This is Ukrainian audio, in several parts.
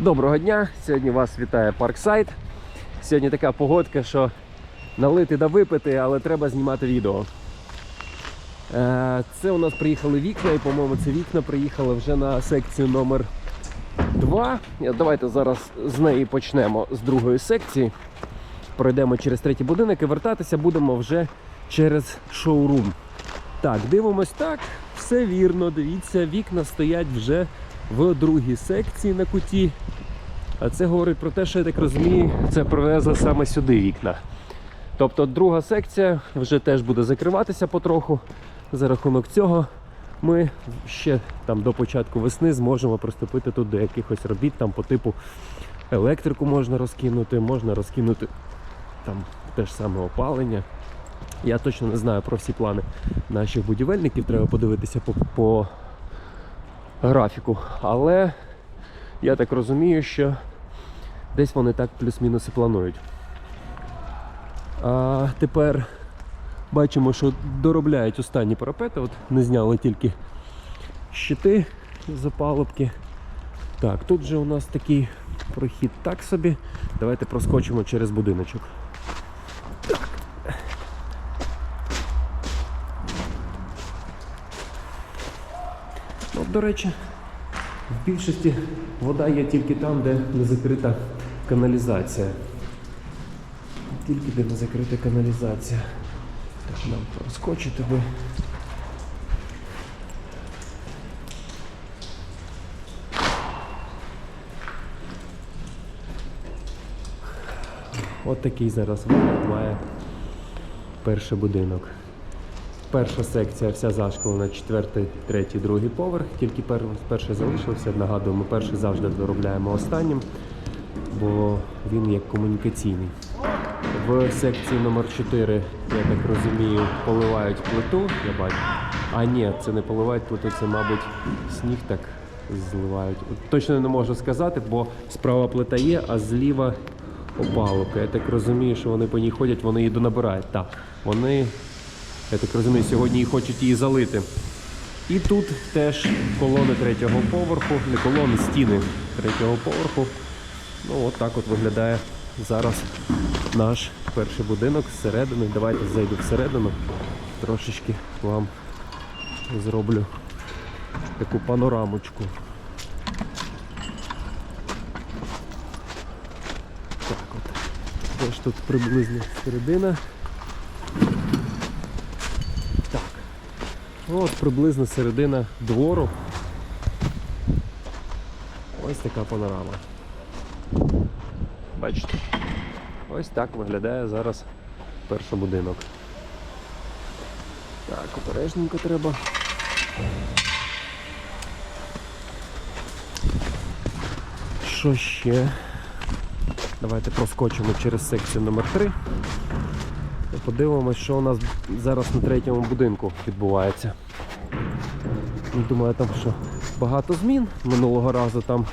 Доброго дня! Сьогодні вас вітає Парксайд. Сьогодні така погодка, що налити да випити, але треба знімати відео. Е, Це у нас приїхали вікна, і, по-моєму, це вікна приїхали вже на секцію номер 2. Давайте зараз з неї почнемо з другої секції. Пройдемо через третій будинок і вертатися будемо вже через шоурум. Так, дивимось так, все вірно. Дивіться, вікна стоять вже в другій секції на куті. А це говорить про те, що я так розумію, це привезли саме сюди вікна. Тобто друга секція вже теж буде закриватися потроху. За рахунок цього ми ще там до початку весни зможемо приступити тут до якихось робіт там по типу електрику можна розкинути, можна розкинути там те ж саме опалення. Я точно не знаю про всі плани наших будівельників, треба подивитися по, по графіку. Але я так розумію, що десь вони так плюс-мінус і планують. А тепер бачимо, що доробляють останні парапети. От не зняли тільки щити з опалубки. Так, тут же у нас такий прохід так собі. Давайте проскочимо через будиночок. До речі, в більшості вода є тільки там, де не закрита каналізація. Тільки де не закрита каналізація. Так, нам проскочити би. От такий зараз має перший будинок. Перша секція вся зашклена, четвертий, третій, другий поверх. Тільки пер, перший залишився. Нагадую, ми перший завжди доробляємо останнім, бо він як комунікаційний. В секції номер 4, я так розумію, поливають плиту, я бачу. А ні, це не поливають плиту, це, мабуть, сніг так зливають. Точно не можу сказати, бо справа плита є, а зліва опалубка. Я так розумію, що вони по ній ходять, вони її донабирають. Так, вони я так розумію, сьогодні хочуть її залити. І тут теж колони третього поверху, не колони, стіни третього поверху. Ну, от так от виглядає зараз наш перший будинок зсередини. Давайте зайду всередину, трошечки вам зроблю таку панорамочку. Так от. Де тут приблизно середина. Так. От приблизно середина двору. Ось така панорама. Бачите? Ось так виглядає зараз перший будинок. Так, обережненько треба. Що ще? Давайте проскочимо через секцію номер 3 і подивимось, що у нас зараз на третьому будинку відбувається. Думаю, там що багато змін. Минулого разу там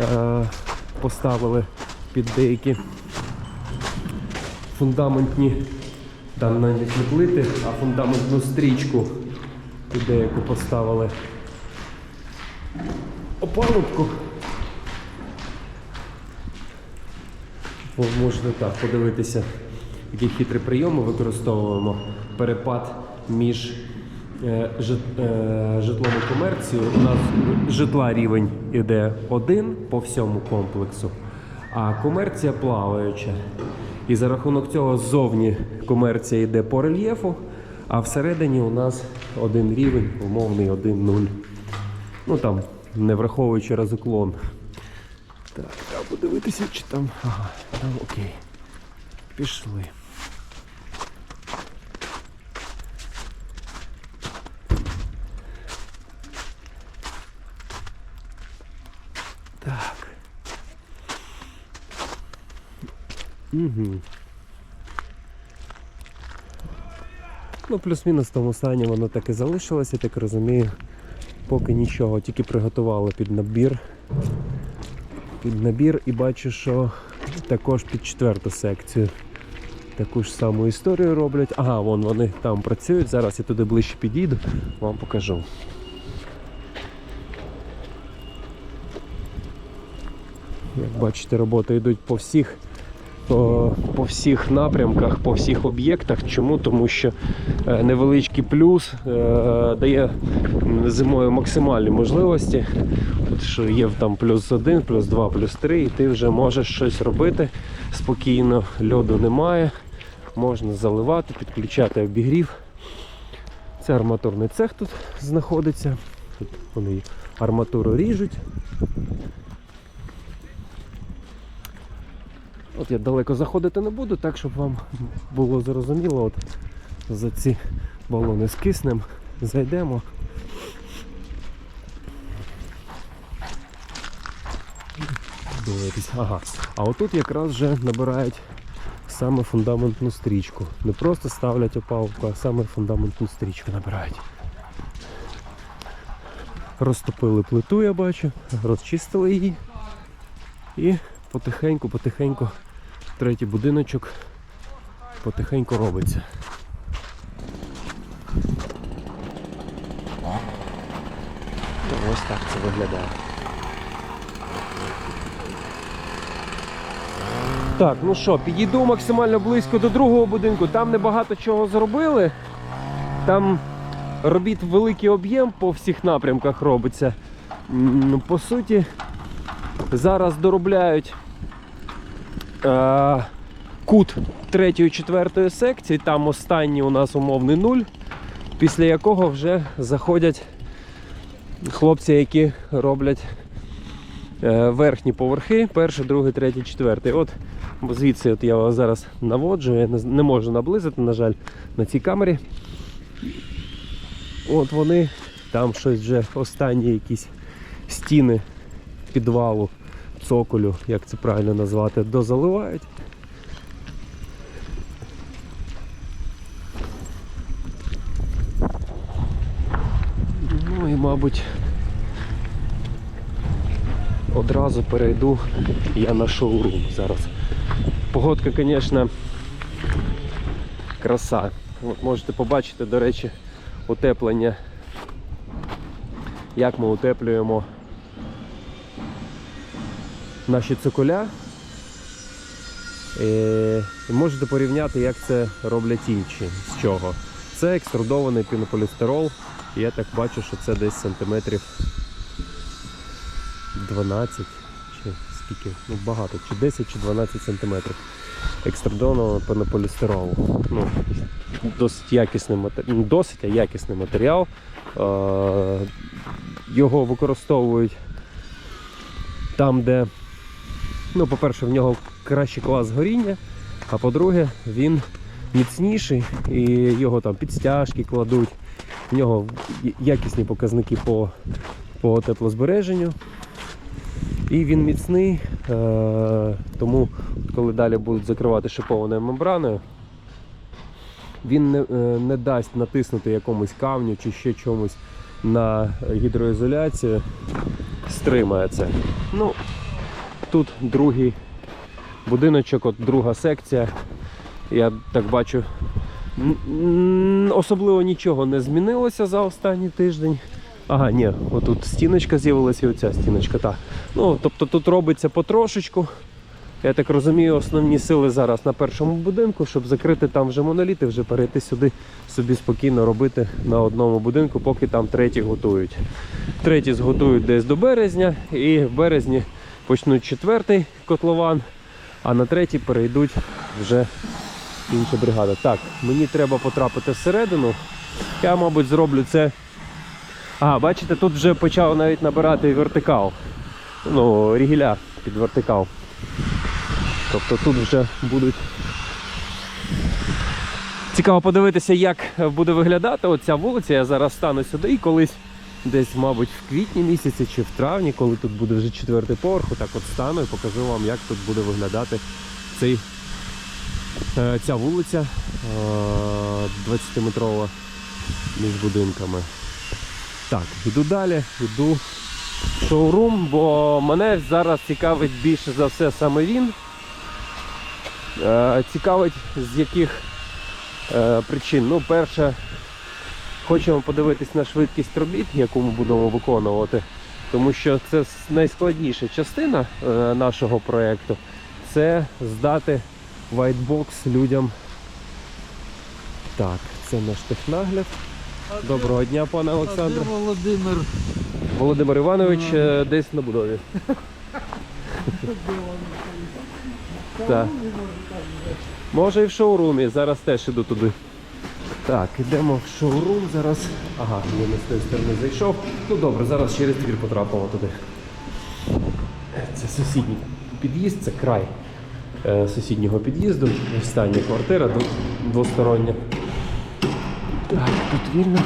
е, поставили під деякі фундаментні, там навіть не плити, а фундаментну стрічку під деяку поставили опалубку. Можете так подивитися, які хитрі прийоми використовуємо. Перепад між е, е, житлом. У нас житла рівень іде один по всьому комплексу, а комерція плаваюча. І за рахунок цього ззовні комерція йде по рельєфу, а всередині у нас один рівень, умовний 1-0. Ну там, не враховуючи разуклон. Так, треба подивитися, чи там. Ага, там окей. Пішли. Угу. Ну, плюс-мінус в тому стані воно так і залишилося, так розумію. Поки нічого, тільки приготували під набір під набір і бачу, що також під четверту секцію таку ж саму історію роблять. Ага, вон вони там працюють. Зараз я туди ближче підійду, вам покажу. Як бачите, роботи йдуть по всіх, по, всіх напрямках, по всіх об'єктах. Чому? Тому що е, невеличкий плюс е, дає зимою максимальні можливості. От що є там плюс один, плюс два, плюс три, і ти вже можеш щось робити спокійно, льоду немає, можна заливати, підключати обігрів. Це арматурний цех тут знаходиться. Тут вони арматуру ріжуть. От я далеко заходити не буду, так щоб вам було зрозуміло, от за ці балони з киснем зайдемо. Дивитись. Ага. А отут якраз вже набирають саме фундаментну стрічку. Не просто ставлять опалубку, а саме фундаментну стрічку набирають. Розтопили плиту, я бачу, розчистили її. І потихеньку, потихеньку третій будиночок потихеньку робиться. Ну, Ось так це виглядає. Так, ну що, підійду максимально близько до другого будинку. Там небагато чого зробили. Там робіт великий об'єм по всіх напрямках робиться. По суті, зараз доробляють е, кут 3-4 секції. Там останній у нас умовний нуль, після якого вже заходять хлопці, які роблять е, верхні поверхи, перший, другий, третій, четвертий. От звідси от я вас зараз наводжу, я не, не можу наблизити, на жаль, на цій камері. От вони там щось вже останні якісь стіни підвалу, цоколю, як це правильно назвати, дозаливають. Ну і мабуть одразу перейду я на шоурум зараз. Погодка, звісно, краса. От можете побачити, до речі, утеплення. Як ми утеплюємо наші цоколя. Е, І можете порівняти, як це роблять інші. З чого? Це екструдований пінополістирол. Я так бачу, що це десь сантиметрів 12 чи скільки, ну багато, чи 10 чи 12 сантиметрів екстрадованого пенополістиролу. Ну, досить якісний матеріал, досить а якісний матеріал. Е, його використовують там, де, ну, по-перше, в нього кращий клас горіння, а по-друге, він міцніший і його там підстяжки кладуть. В нього якісні показники по, по теплозбереженню. І він міцний, е, тому коли далі будуть закривати шипованою мембраною, він не, е, не дасть натиснути якомусь камню чи ще чомусь на гідроізоляцію, стримає це. Ну, тут другий будиночок, от друга секція. Я так бачу, особливо нічого не змінилося за останній тиждень. Ага, ні, отут стіночка з'явилася і оця стіночка. Так. Ну, тобто тут робиться потрошечку. Я так розумію, основні сили зараз на першому будинку, щоб закрити там вже моноліти, вже перейти сюди, собі спокійно робити на одному будинку, поки там третій готують. Третій зготують десь до березня, і в березні почнуть четвертий котлован, а на третій перейдуть вже інша бригада. Так, мені треба потрапити всередину. Я, мабуть, зроблю це. А, бачите, тут вже почав навіть набирати вертикал. Ну, рігіля під вертикал. Тобто тут вже будуть. Цікаво подивитися, як буде виглядати оця вулиця. Я зараз стану сюди і колись десь, мабуть, в квітні місяці чи в травні, коли тут буде вже четвертий поверх, так от стану і покажу вам, як тут буде виглядати цей, е, ця вулиця е, 20-метрова між будинками. Так, йду далі, йду в шоурум, бо мене зараз цікавить більше за все саме він. Е, цікавить з яких е, причин. Ну, перше, хочемо подивитись на швидкість робіт, яку ми будемо виконувати. тому що це найскладніша частина е, нашого проєкту це здати вайтбокс людям. Так, це наш технагляд. Доброго дня, пане Олександре. Володимир. Володимир Іванович е, десь на будові. Так. Може і в шоурумі, зараз теж іду туди. Так, йдемо в шоурум зараз. Ага, я не з тої сторони зайшов. Ну добре, зараз через двір потрапимо туди. Це сусідній під'їзд, це край е, сусіднього під'їзду. Остання квартира двостороння. Так, тут вільно.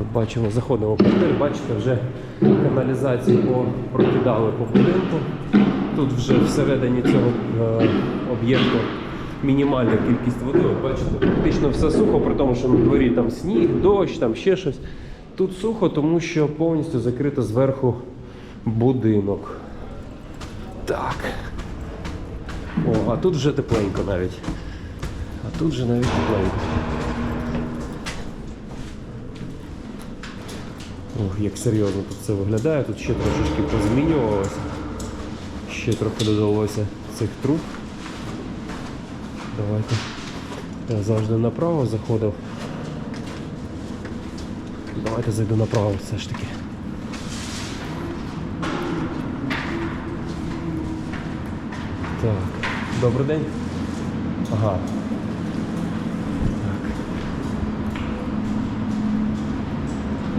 От бачимо, заходимо в квартиру, бачите, вже каналізацію прокидали по будинку. Тут вже всередині цього е, об'єкту мінімальна кількість води. От бачите, практично все сухо, при тому, що на дворі там сніг, дощ, там ще щось. Тут сухо, тому що повністю закрито зверху будинок. Так. О, а тут вже тепленько навіть. А тут вже навіть тепленько. Ох, як серйозно тут це виглядає. Тут ще трошечки позмінювалося. Ще трохи додалося цих труб. Давайте. Я завжди направо заходив. Давайте зайду направо все ж таки. Так, добрий день. Ага.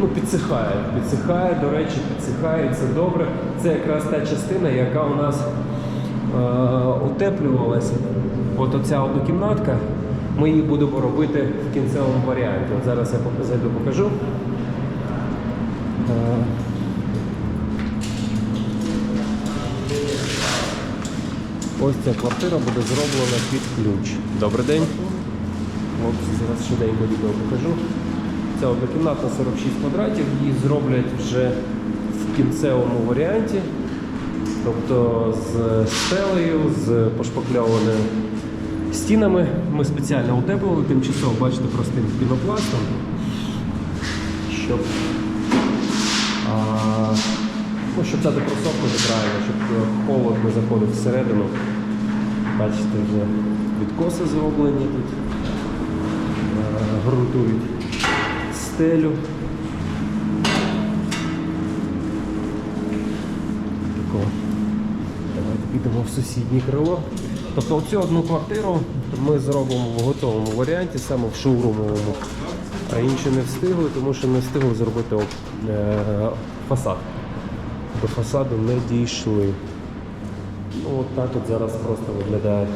Ну, підсихає. Підсихає, до речі, підсихає, це добре. Це якраз та частина, яка у нас е, утеплювалася. От оця однокімнатка, ми її будемо робити в кінцевому варіанті. От зараз я зайду покажу. Е, Ось ця квартира буде зроблена під ключ. Добрий день. Зараз швиденько відео покажу. Це однокімнатна 46 квадратів, її зроблять вже в кінцевому варіанті. Тобто з стелею, з пошпакльованими стінами. Ми спеціально утеплювали, тимчасово, бачите, простим пінопластом, щоб, а, ну, щоб дати просохнути правильно, щоб холод не заходив всередину. Бачите, вже відкоси зроблені тут. Е, Грунтують стелю. Давайте підемо в сусіднє крило. Тобто оцю одну квартиру ми зробимо в готовому варіанті, саме в шоурумовому. А інші не встигли, тому що не встигли зробити е, фасад. До фасаду не дійшли. Ну, от так от зараз просто виглядає.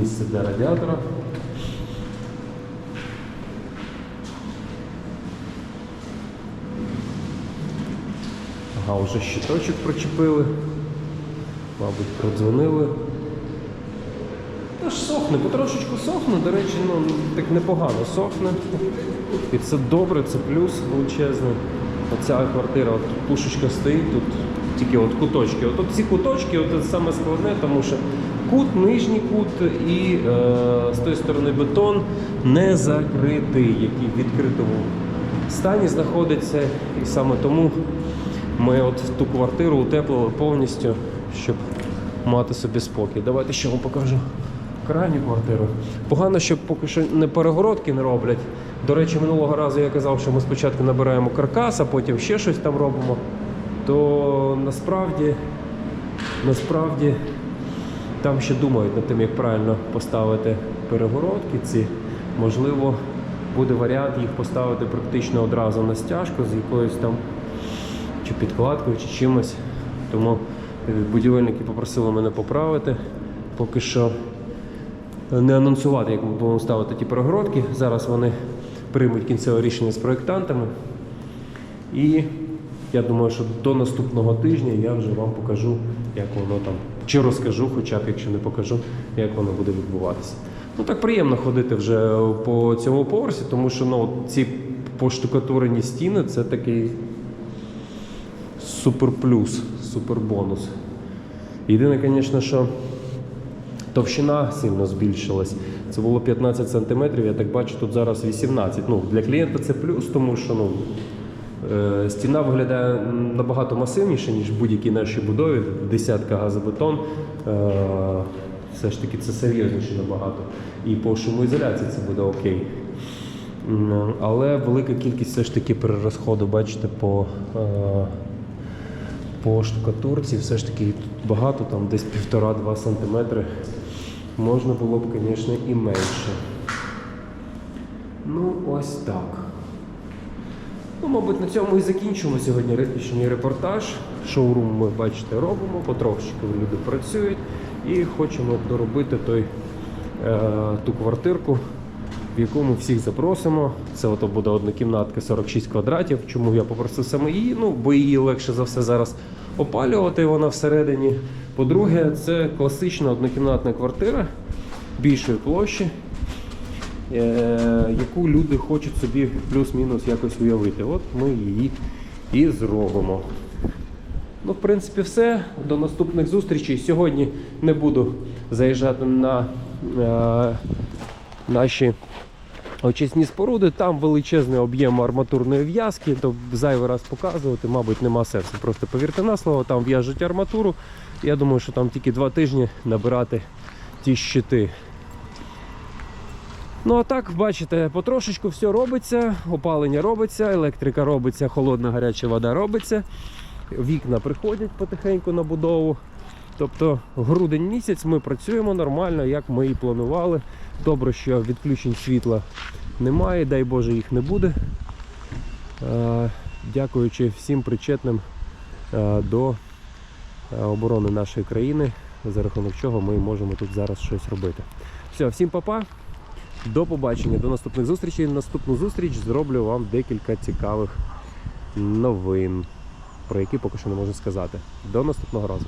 Місце для радіатора. Ага, вже щиточок причепили. Мабуть, продзвонили. Та ж сохне, потрошечку сохне, до речі, ну так непогано сохне. І це добре, це плюс величезний. Оця квартира, от пушечка стоїть, тут тільки от куточки. От, от ці куточки, от це саме складне, тому що кут, нижній кут і е, з тої сторони бетон не закритий, який в відкритому стані знаходиться. І саме тому ми от ту квартиру утеплили повністю, щоб мати собі спокій. Давайте ще вам покажу крайню квартиру. Погано, що поки що не перегородки не роблять. До речі, минулого разу я казав, що ми спочатку набираємо каркас, а потім ще щось там робимо. То насправді, насправді там ще думають над тим, як правильно поставити перегородки ці. Можливо, буде варіант їх поставити практично одразу на стяжку з якоюсь там чи підкладкою, чи чимось. Тому е, будівельники попросили мене поправити. Поки що не анонсувати, як ми будемо ставити ті перегородки. Зараз вони приймуть кінцеве рішення з проєктантами. І я думаю, що до наступного тижня я вже вам покажу, як воно там, чи розкажу, хоча б якщо не покажу, як воно буде відбуватися. Ну так приємно ходити вже по цьому поверсі, тому що ну, ці поштукатурені стіни це такий супер плюс, супер бонус. Єдине, звісно, що товщина сильно збільшилась. Це було 15 см, я так бачу, тут зараз 18 Ну, Для клієнта це плюс, тому що ну, стіна виглядає набагато масивніше, ніж в будь-якій нашій будові. Десятка газобетон. Е, все ж таки це серйозніше набагато. І по шумоізоляції це буде окей. Але велика кількість все ж таки перерозходу, бачите, по, е, по штукатурці все ж таки тут багато, там десь 1,5-2 см. Можна було б, звісно, і менше. Ну, ось так. Ну, мабуть, на цьому і закінчимо сьогодні ре- репортаж. Шоурум ми бачите робимо, потрошки люди працюють і хочемо доробити той, е, ту квартирку, в яку ми всіх запросимо. Це ото буде однокімнатка 46 квадратів. Чому я попросив саме її? Ну, бо її легше за все зараз опалювати, вона всередині. По-друге, це класична однокімнатна квартира більшої площі яку люди хочуть собі плюс-мінус якось уявити. От ми її і зробимо. Ну, в принципі, все. До наступних зустрічей. Сьогодні не буду заїжджати на е, наші очисні споруди. Там величезний об'єм арматурної в'язки, то зайвий раз показувати, мабуть, нема сенсу. Просто повірте на слово, там в'яжуть арматуру. Я думаю, що там тільки два тижні набирати ті щити. Ну а так, бачите, потрошечку все робиться, опалення робиться, електрика робиться, холодна гаряча вода робиться, вікна приходять потихеньку на будову. Тобто грудень місяць ми працюємо нормально, як ми і планували. Добре, що відключень світла немає, дай Боже, їх не буде. Е, Дякуючи всім причетним е, до е, оборони нашої країни, за рахунок чого ми можемо тут зараз щось робити. Все, всім па-па. До побачення, до наступних зустрічей. Наступну зустріч зроблю вам декілька цікавих новин, про які поки що не можу сказати. До наступного разу.